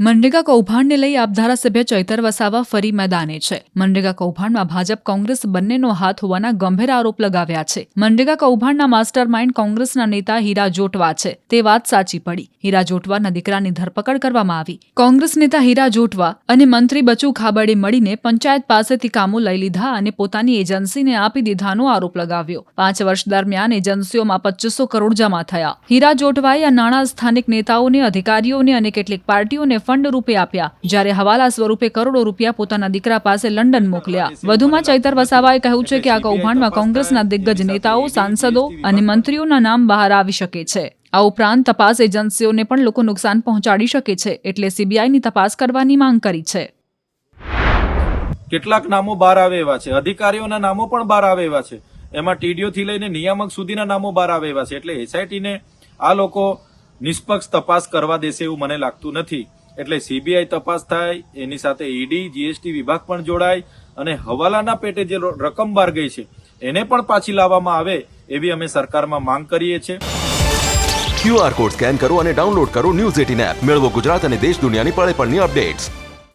મનરેગા કૌભાંડને લઈ આપ ધારાસભ્ય ચૈતર વસાવા ફરી મેદાને છે. મનરેગા કૌભાંડમાં ભાજપ, કોંગ્રેસ બંનેનો હાથ હોવાના ગંભીર આરોપ લગાવ્યા છે. મનરેગા કૌભાંડના માસ્ટર માઇન્ડ કોંગ્રેસના નેતા હીરા જોટવા છે. તે વાત સાચી પડી. હીરા જોટવાના દીકરાની ધરપકડ કરવામાં આવી. કોંગ્રેસ નેતા હીરા જોટવા અને મંત્રી બચુ ખાબડે મળીને પંચાયત પાસેથી કામો લઈ લીધા અને પોતાની એજન્સીને આપી દીધાનો આરોપ લગાવ્યો. પાંચ વર્ષ દરમિયાન એજન્સીઓમાં પચીસો કરોડ જમા થયા. હીરા જોટવાએ આ નાણાં સ્થાનિક નેતાઓને, અધિકારીઓને અને કેટલીક પાર્ટીઓને ફંડ રૂપે આપ્યા. જ્યારે હવાલા સ્વરૂપે કરોડો રૂપિયા પોતાના દીકરા પાસે લંડન મોકલ્યા. વધુમાં ચૈતર વસાવાએ કહ્યું છે કે આ કૌભાંડમાં કોંગ્રેસના દિગ્ગજ નેતાઓ, સાંસદો અને મંત્રીઓના નામ બહાર આવી શકે છે. આ ઉપરાંત તપાસ એજન્સીઓને પણ લોકો નુકસાન પહોંચાડી શકે છે એટલે સીબીઆઈની તપાસ કરવાની માંગ કરી છે. કેટલાક નામો બહાર આવે એવા છે. અધિકારીઓના નામો પણ બહાર આવે એવા છે. એમાં ટીડીઓ થી લઈને નિયામક સુધીના નામો બહાર આવે એવા છે. એટલે એસઆઈટી ને આ લોકો નિષ્પક્ષ તપાસ કરવા દેશે એવું મને લાગતું નથી. એટલે સીબીઆઈ તપાસ થાય, એની સાથે ઈડી જીએસટી વિભાગ પણ જોડાય અને હવાલાના પેટે જે રકમ બહાર ગઈ છે, એને પણ પાછી લાવવામાં આવે એવી અમે સરકારમાં માંગ કરીએ છીએ. ક્યુઆર કોડ સ્કેન કરો અને ડાઉનલોડ કરો ન્યૂઝ એટીન એપ મેળવો ગુજરાત અને દેશ દુનિયાની પળે પળની અપડેટ્સ